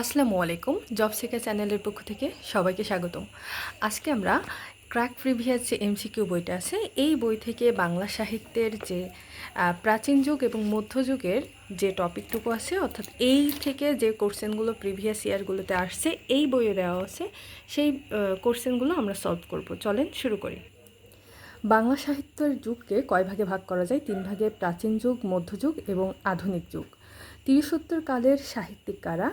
আসসালামু আলাইকুম জব সেকা চ্যানেলের পক্ষ থেকে সবাইকে স্বাগতম। আজকে আমরা ক্র্যাক প্রিভিয়াস যে এমসিকিউ বইটা আছে, এই বই থেকে বাংলা সাহিত্যের যে প্রাচীন যুগ এবং মধ্যযুগের যে টপিকটুকু আছে, অর্থাৎ এই থেকে যে কোশ্চেনগুলো প্রিভিয়াস ইয়ারগুলোতে আসছে, এই বইয়ে দেওয়া আছে, সেই কোশ্চেনগুলো আমরা সলভ করব। চলেন শুরু করি। বাংলা সাহিত্যের যুগকে কয় ভাগে ভাগ করা যায়? তিন ভাগে প্রাচীন যুগ মধ্যযুগ এবং আধুনিক যুগ। তিরিশোত্তর কালের সাহিত্যিক কারা?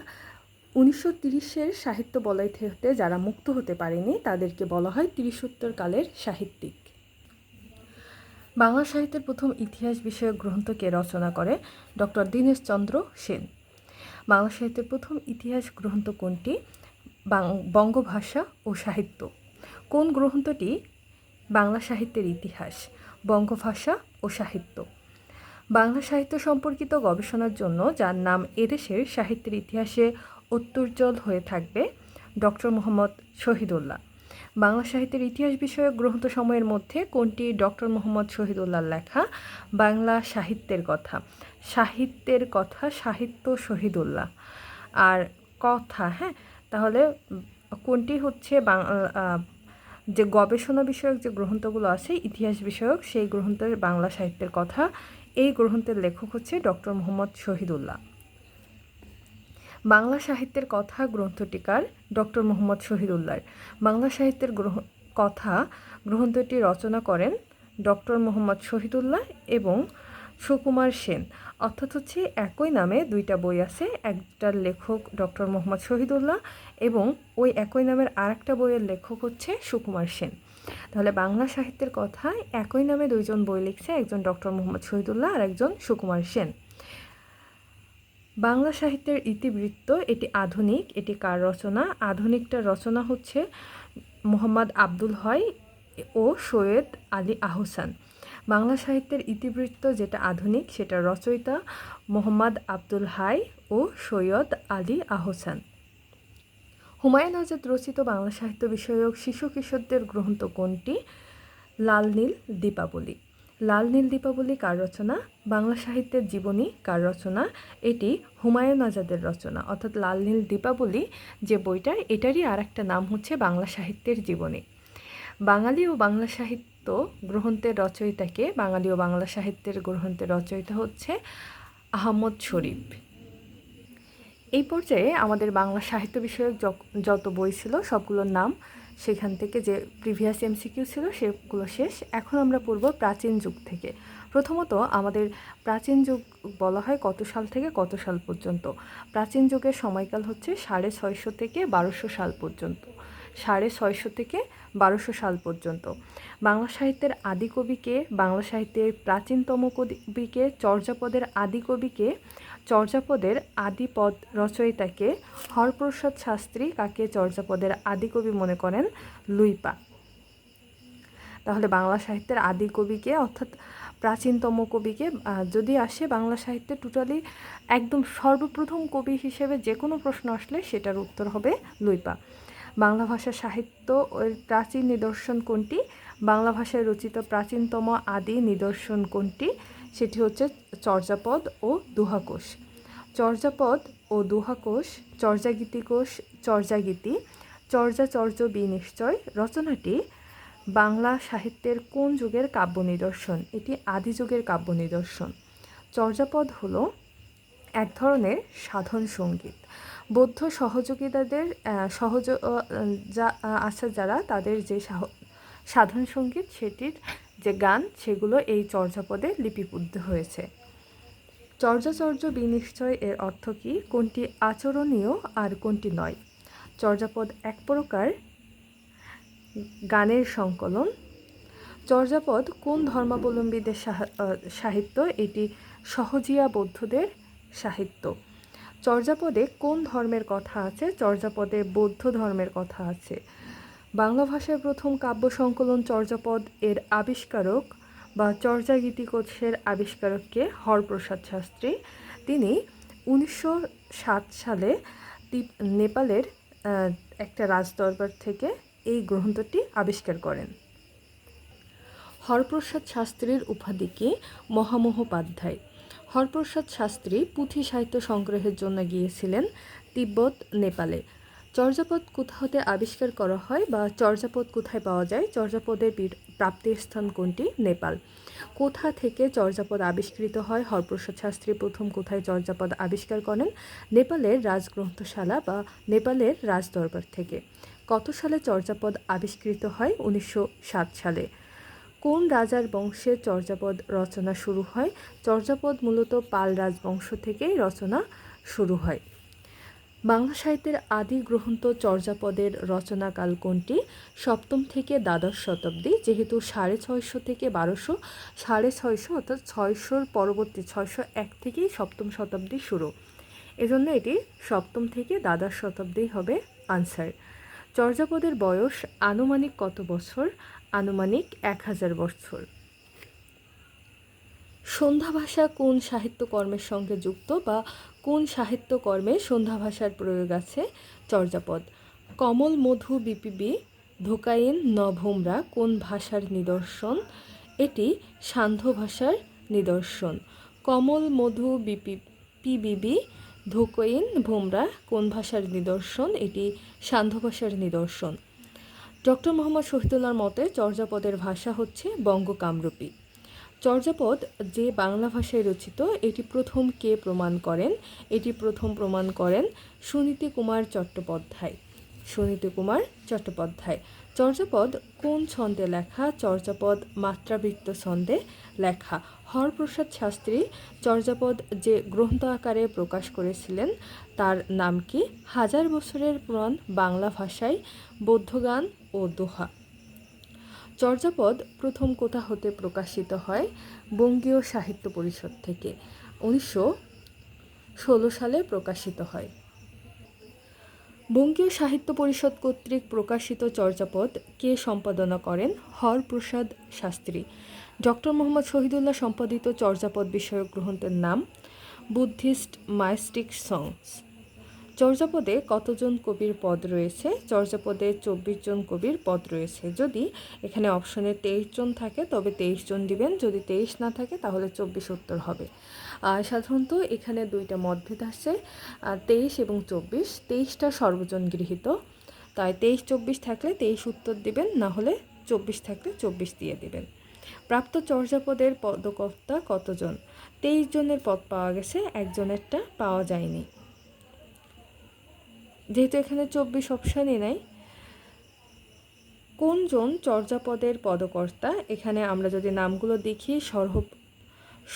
উনিশশো তিরিশের সাহিত্য বলয় থেকে যারা মুক্ত হতে পারেনি, তাদেরকে বলা হয় তিরিশোত্তর কালের সাহিত্যিক। বাংলা সাহিত্যের প্রথম ইতিহাস বিষয়ক গ্রন্থকে রচনা করে ডক্টর দীনেশচন্দ্র সেন। বাংলা সাহিত্যের প্রথম ইতিহাস গ্রন্থ কোনটি? বঙ্গভাষা ও সাহিত্য। কোন গ্রন্থটি বাংলা সাহিত্যের ইতিহাস, বঙ্গভাষা ও সাহিত্য? বাংলা সাহিত্য সম্পর্কিত গবেষণার জন্য যার নাম এদেশের সাহিত্যের ইতিহাসে অত্যুজ্জ্বল হয়ে থাকবে ডক্টর মোহাম্মদ শহীদুল্লাহ। বাংলা সাহিত্যের ইতিহাস বিষয়ক গ্রন্থ সময়ের মধ্যে কোনটি ডক্টর মোহাম্মদ শহীদুল্লাহর লেখা? বাংলা সাহিত্যের কথা। সাহিত্যের কথা সাহিত্য শহীদুল্লাহ। আর কথা হ্যাঁ? তাহলে কোনটি হচ্ছে যে গবেষণা বিষয়ক যে গ্রন্থগুলো আছে, ইতিহাস বিষয়ক, সেই গ্রন্থের বাংলা সাহিত্যের কথা, এই গ্রন্থের লেখক হচ্ছে ডক্টর মোহাম্মদ শহীদুল্লাহ। বাংলা সাহিত্যের কথা গ্রন্থটিকার ডক্টর মোহাম্মদ শহীদুল্লাহর। বাংলা সাহিত্যের গ্রহ, কথা গ্রন্থটি রচনা করেন ডক্টর মোহাম্মদ শহীদুল্লাহ এবং সুকুমার সেন। অর্থাৎ হচ্ছে একই নামে দুইটা বই আছে একটার লেখক ডক্টর মোহাম্মদ শহীদুল্লাহ এবং ওই একই নামের আরেকটা বইয়ের লেখক হচ্ছে সুকুমার সেন। তাহলে বাংলা সাহিত্যের কথা একই নামে দুইজন বই লিখছে, একজন ডক্টর মোহাম্মদ শহীদুল্লাহ আর একজন সুকুমার সেন। বাংলা সাহিত্যের ইতিবৃত্ত, এটি আধুনিক, এটি কার রচনা? আধুনিকটার রচনা হচ্ছে মোহাম্মদ আব্দুল হয় ও সৈয়দ আলী আহসান। বাংলা সাহিত্যের ইতিবৃত্ত যেটা আধুনিক, সেটা রচয়িতা মোহাম্মদ আব্দুল হাই ও সৈয়দ আলী আহসান। হুমায়ুন আজাদ রচিত বাংলা সাহিত্য বিষয়ক শিশু কিশোরদের গ্রন্থ কোনটি? লাল নীল, দীপাবলি। লাল নীল দীপাবলি কার রচনা? বাংলা সাহিত্যের জীবনী কার রচনা? এটি হুমায়ুন আজাদের রচনা। অর্থাৎ লাল নীল দীপাবলি যে বইটা এটারই আর একটা নাম হচ্ছে বাংলা সাহিত্যের জীবনী। বাঙালি ও বাংলা সাহিত্য গ্রন্থের রচয়িতাকে, বাঙালি ও বাংলা সাহিত্যের গ্রন্থের রচয়িতা হচ্ছে আহমদ শরীফ। এই পর্যায়ে আমাদের বাংলা সাহিত্য বিষয়ক যক- যত বই ছিল, সবগুলোর নাম সেখান থেকে যে প্রিভিয়াস এমসিকিউ ছিল সেগুলো শেষ। এখন আমরা পড়ব প্রাচীন যুগ থেকে। প্রথমত আমাদের প্রাচীন যুগ বলা হয় কত সাল থেকে কত সাল পর্যন্ত? প্রাচীন যুগের সময়কাল হচ্ছে সাড়ে ছয়শো থেকে বারোশো সাল পর্যন্ত। সাড়ে ছয়শো থেকে বারোশো সাল পর্যন্ত। বাংলা সাহিত্যের আদি কবিকে, বাংলা সাহিত্যের প্রাচীনতম কবিকে, চর্যাপদের আদি কবিকে চর্যাপদের আদি পদ রচয়িতাকে হরপ্রসাদ শাস্ত্রী কাকে চর্যাপদের আদি কবি মনে করেন? লুইপা। তাহলে বাংলা সাহিত্যের আদি কবিকে অর্থাৎ প্রাচীনতম কবিকে যদি আসে বাংলা সাহিত্যে টোটালি একদম সর্বপ্রথম কবি হিসেবে যে কোনো প্রশ্ন আসলে সেটার উত্তর হবে লুইপা। বাংলা ভাষা সাহিত্য এর প্রাচীন নিদর্শন কোনটি? বাংলা ভাষায় রচিত প্রাচীনতম আদি নিদর্শন কোনটি? সেটি হচ্ছে চর্যাপদ ও দুহাকোষ। চর্যাপদ ও দুহাকোষ, চর্যাগীতিকোষ, চর্যাগীতি, চর্যাচর্য বিনিশ্চয় রচনাটি বাংলা সাহিত্যের কোন যুগের কাব্য নিদর্শন? এটি আদি যুগের কাব্য নিদর্শন। চর্যাপদ হল এক ধরনের সাধন সংগীত। বৌদ্ধ সহযোগিতাদের সহযোগ যা আছে যারা তাদের যে সাধন সংগীত সেটির যে গান, সেগুলো এই চর্যাপদে লিপিবদ্ধ হয়েছে। চর্যাচর্য বিনিশ্চয় এর অর্থ কী? কোনটি আচরণীয় আর কোনটি নয়? চর্যাপদ এক প্রকার গানের সংকলন। চর্যাপদ কোন ধর্মাবলম্বীদের সাহা- সাহিত্য? এটি সহজিয়া বৌদ্ধদের সাহিত্য। চর্যাপদে কোন ধর্মের কথা আছে? চর্যাপদে বৌদ্ধ ধর্মের কথা আছে। বাংলা ভাষায় প্রথম কাব্য সংকলন চর্যাপদ এর আবিষ্কারক বা চর্যাগীতিকোষের আবিষ্কারককে হরপ্রসাদ শাস্ত্রী। তিনি উনিশশো সাত সালে নেপালের একটা রাজদরবার থেকে এই গ্রন্থটি আবিষ্কার করেন। হরপ্রসাদ শাস্ত্রীর উপাধি কি? মহামহোপাধ্যায়। হরপ্রসাদ শাস্ত্রী পুঁথি সাহিত্য সংগ্রহের জন্য গিয়েছিলেন তিব্বত, নেপালে। চর্যাপদ কোথা হতে আবিষ্কার করা হয় বা চর্যাপদ কোথায় পাওয়া যায়? চর্যাপদের প্রাপ্তির স্থান কোনটি? নেপাল। কোথা থেকে চর্যাপদ আবিষ্কৃত হয়? হরপ্রসাদ শাস্ত্রী প্রথম কোথায় চর্যাপদ আবিষ্কার করেন? নেপালের রাজগ্রন্থশালা বা নেপালের রাজদরবার থেকে। কত সালে চর্যাপদ আবিষ্কৃত হয়? উনিশশো সাত সালে। কোন রাজার বংশে চর্যাপদ রচনা শুরু হয়? চর্যাপদ মূলত পাল রাজবংশ থেকেই রচনা শুরু হয়। বাংলা সাহিত্যের আদি গ্রন্থ চর্যাপদের রচনাকাল কোনটি সপ্তম থেকে দ্বাদশ শতাব্দী, যেহেতু সাড়ে ছয়শো থেকে বারোশো, সাড়ে ছয়শো অর্থাৎ ছয়শোর পরবর্তী, ছয়শো এক থেকেই সপ্তম শতাব্দী শুরু। এজন্য এটি সপ্তম থেকে দ্বাদশ শতাব্দী হবে আনসার। চর্যাপদের বয়স আনুমানিক কত বছর? আনুমানিক এক হাজার বছর। সন্ধ্যা ভাষা কোন সাহিত্যকর্মের সঙ্গে যুক্ত বা কোন সাহিত্যকর্মে সন্ধ্যা ভাষার প্রয়োগ আছে? চর্যাপদ। কমল মধু বিপিবি, ধোকাইন নভোমরা কোন ভাষার নিদর্শন? এটি সান্ধ্য ভাষার নিদর্শন। কমল মধু বিপি, পিবিবি, ধোকইন ভোমরা কোন ভাষার নিদর্শন? এটি সান্ধ্য ভাষার নিদর্শন। ডক্টর মোহাম্মদ শহীদুল্লাহর মতে চর্যাপদের ভাষা হচ্ছে বঙ্গকামরূপী। চর্যাপদ যে বাংলা ভাষায় রচিত, এটি প্রথম কে প্রমাণ করেন? এটি প্রথম প্রমাণ করেন সুনীতি কুমার চট্টোপাধ্যায়। সুনীতি কুমার চট্টোপাধ্যায়। চর্যাপদ কোন ছন্দে লেখা? চর্যাপদ মাত্রাবৃত্ত ছন্দে লেখা। হরপ্রসাদ শাস্ত্রী চর্যাপদ যে গ্রন্থ আকারে প্রকাশ করেছিলেন, তার নাম কি? হাজার বছরের পুরাণ বাংলা ভাষায় বৌদ্ধগান ও দোহা। চর্যাপদ প্রথম কোথা হতে প্রকাশিত হয় বঙ্গীয় সাহিত্য পরিষদ থেকে, উনিশশো ষোলো সালে প্রকাশিত হয়। বঙ্গীয় সাহিত্য পরিষদ কর্তৃক প্রকাশিত চর্যাপদ কে সম্পাদনা করেন? হরপ্রসাদ শাস্ত্রী। ডক্টর মোহাম্মদ শহীদুল্লাহ সম্পাদিত চর্যাপদ বিষয়ক গ্রন্থের নাম বুদ্ধিস্ট মাইস্টিক সংস চর্যাপদে কতজন কবির পদ রয়েছে? চর্যাপদে চব্বিশ জন কবির পদ রয়েছে। যদি এখানে অপশনে তেইশ জন থাকে, তবে তেইশ জন দিবেন। যদি তেইশ না থাকে, তাহলে চব্বিশ উত্তর হবে। সাধারণত এখানে দুইটা মতভেদ আসছে। তেইশ এবং চব্বিশ। তেইশটা সর্বজন গৃহীত। তাই তেইশ, চব্বিশ থাকলে তেইশ উত্তর দিবেন, না হলে চব্বিশ থাকলে চব্বিশ দিয়ে দিবেন। প্রাপ্ত চর্যাপদের পদকর্তা কতজন? তেইশ জনের পদ পাওয়া গেছে, একজনেরটা পাওয়া যায়নি। যেহেতু এখানে চব্বিশ অপশানই নাই, কোনজন চর্যাপদের পদকর্তা? এখানে আমরা যদি নামগুলো দেখি সরহ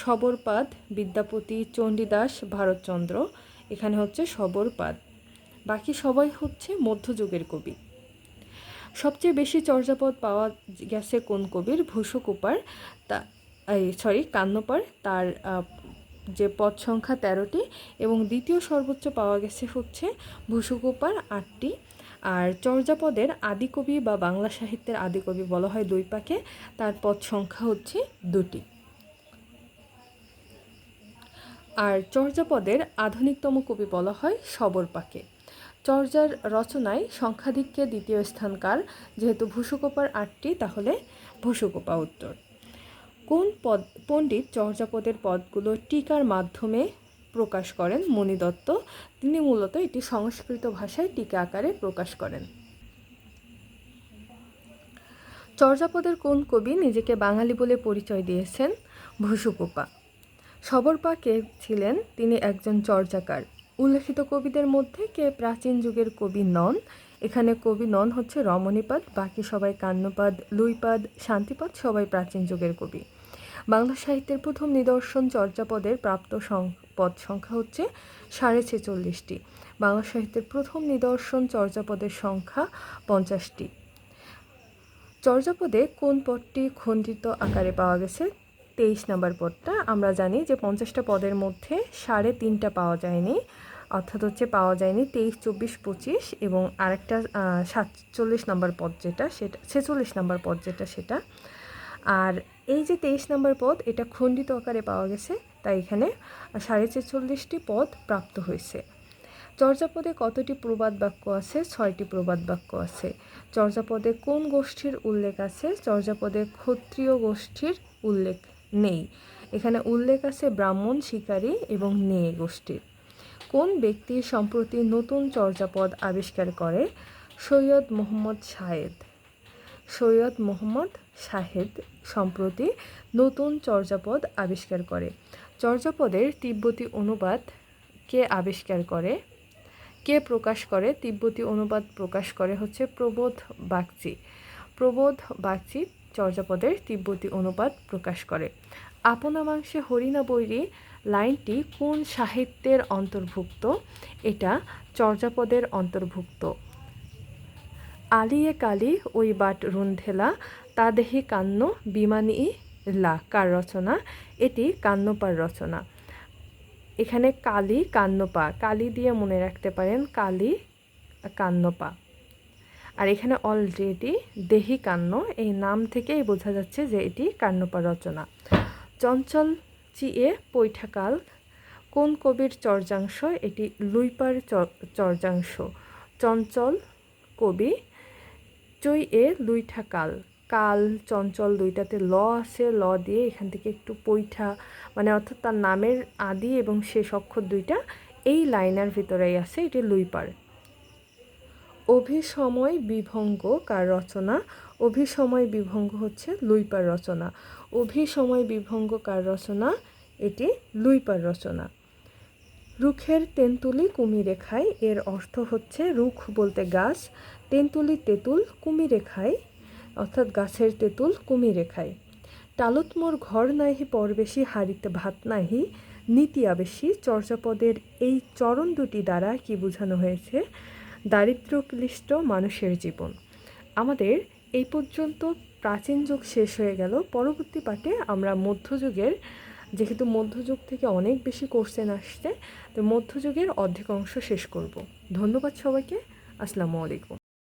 সবরপাদ, বিদ্যাপতি, চণ্ডীদাস, ভারতচন্দ্র। এখানে হচ্ছে সবরপাদ। বাকি সবাই হচ্ছে মধ্যযুগের কবি। সবচেয়ে বেশি চর্যাপদ পাওয়া গেছে কোন কবির? ভূষকুপার, তা সরি কান্নপার, তার যে পদ সংখ্যা তেরোটি এবং দ্বিতীয় সর্বোচ্চ পাওয়া গেছে হচ্ছে ভূষকুপার আটটি। আর চর্যাপদের আদিকবি বা বাংলা সাহিত্যের আদিকবি বলা হয় দুই পাকে, তার পদ সংখ্যা হচ্ছে দুটি। আর চর্যাপদের আধুনিকতম কবি বলা হয় সবর পাকে। চর্যার রচনায় সংখ্যাধিক্যে দ্বিতীয় স্থানকার যেহেতু ভূষকোপার আটটি, তাহলে ভূষকোপা উত্তর। কোন পদ, পণ্ডিত চর্যাপদের পদগুলো টিকার মাধ্যমে প্রকাশ করেন মণিদত্ত তিনি মূলত এটি সংস্কৃত ভাষায় টিকা আকারে প্রকাশ করেন। চর্যাপদের কোন কবি নিজেকে বাঙালি বলে পরিচয় দিয়েছেন? ভূসুকোপা সবরপা কে ছিলেন তিনি একজন চর্যাকার। উল্লেখিত কবিদের মধ্যে কে প্রাচীন যুগের কবি নন? এখানে কবি নন হচ্ছে রমণীপাদ, বাকি সবাই কান্নপাদ, লুইপাদ, শান্তিপাদ সবাই প্রাচীন যুগের কবি। বাংলা সাহিত্যের প্রথম নিদর্শন চর্যাপদের প্রাপ্ত পদ সংখ্যা হচ্ছে সাড়ে ছেচল্লিশটি। বাংলা সাহিত্যের প্রথম নিদর্শন চর্যাপদের সংখ্যা পঞ্চাশটি। চর্যাপদে কোন পদটি খণ্ডিত আকারে পাওয়া গেছে? তেইশ নাম্বার পদটা। আমরা জানি যে পঞ্চাশটা পদের মধ্যে সাড়ে তিনটা পাওয়া যায়নি, অর্থাৎ হচ্ছে পাওয়া যায়নি তেইশ, চব্বিশ, পঁচিশ এবং আরেকটা সাতচল্লিশ নাম্বার পদ যেটা সেটা, ছেচল্লিশ নাম্বার পদ যেটা সেটা। আর এই যে তেইশ নম্বর পদ, এটা খণ্ডিত আকারে পাওয়া গেছে, তাই এখানে সাড়ে ছেচল্লিশটি পদ প্রাপ্ত হয়েছে। চর্যাপদে কতটি প্রবাদ বাক্য আছে? ছয়টি প্রবাদ বাক্য আছে। চর্যাপদে কোন গোষ্ঠীর উল্লেখ আছে? চর্যাপদে ক্ষত্রিয় গোষ্ঠীর উল্লেখ নেই। এখানে উল্লেখ আছে ব্রাহ্মণ, শিকারী এবং নেয়ে গোষ্ঠীর। কোন ব্যক্তি সম্প্রতি নতুন চর্যাপদ আবিষ্কার করে? সৈয়দ মোহাম্মদ শাহেদ সৈয়দ মোহাম্মদ শাহেদ সম্প্রতি নতুন চর্যাপদ আবিষ্কার করে। চর্যাপদের তিব্বতী অনুবাদ কে আবিষ্কার করে? কে প্রকাশ করে? তিব্বতী অনুবাদ প্রকাশ করে হচ্ছে প্রবোধ বাগচি। প্রবোধ বাগচি চর্যাপদের তিব্বতী অনুবাদ প্রকাশ করে। আপনা মাংসে হরিণা বৈরী লাইনটি কোন সাহিত্যের অন্তর্ভুক্ত? এটা চর্যাপদের অন্তর্ভুক্ত। আলিয়ে কালি ওই বাট রুন্ধেলা তা দেহি কান্ন বিমানী লা, কার রচনা? এটি কান্নপার রচনা। এখানে কালি, কান্নপা। কালি দিয়ে মনে রাখতে পারেন, কালি, কান্নপা। আর এখানে অলরেডি দেহি কান্ন, এই নাম থেকেই বোঝা যাচ্ছে যে এটি কান্নপা রচনা। চঞ্চল চিয়ে পৈঠাকাল, কোন কবির চর্যাংশ? এটি লুইপার চর্যাংশ। চঞ্চল কবি চই এ লুইঠা কাল চঞ্চল দুইটাতে ল আছে, ল দিয়ে এখান থেকে একটু পৈঠা মানে অর্থাৎ তার নামের আদি এবং শেষ অক্ষর দুইটা এই লাইনের ভিতরেই আছে, এটি লুইপার। অভিসময় বিভঙ্গ কার রচনা? অভিসময় বিভঙ্গ হচ্ছে লুইপার রচনা। অভিসময় বিভঙ্গ কার রচনা? এটি লুইপার রচনা। রুখের তেন্তুলি কুমিরে খায় এর অর্থ হচ্ছে রুখ বলতে গাছ, তেঁতুল কুমিরে খায় অর্থাৎ গাছের তেঁতুল কুমিরে খায় টালুতমোর ঘর নাহি পরবেশি হাড়িতে ভাত নাহি, নীতি আবেশী, চর্যাপদের এই চরণ দুটি দ্বারা কি বোঝানো হয়েছে? দারিদ্র ক্লিষ্ট মানুষের জীবন। আমাদের এই পর্যন্ত প্রাচীন যুগ শেষ হয়ে গেল। পরবর্তী পাঠে আমরা মধ্যযুগের, যেহেতু মধ্যযুগ থেকে অনেক বেশি কোশ্চেন আসছে, তো মধ্যযুগের অর্ধেক অংশ শেষ করব। ধন্যবাদ সবাইকে। আসসালামু আলাইকুম।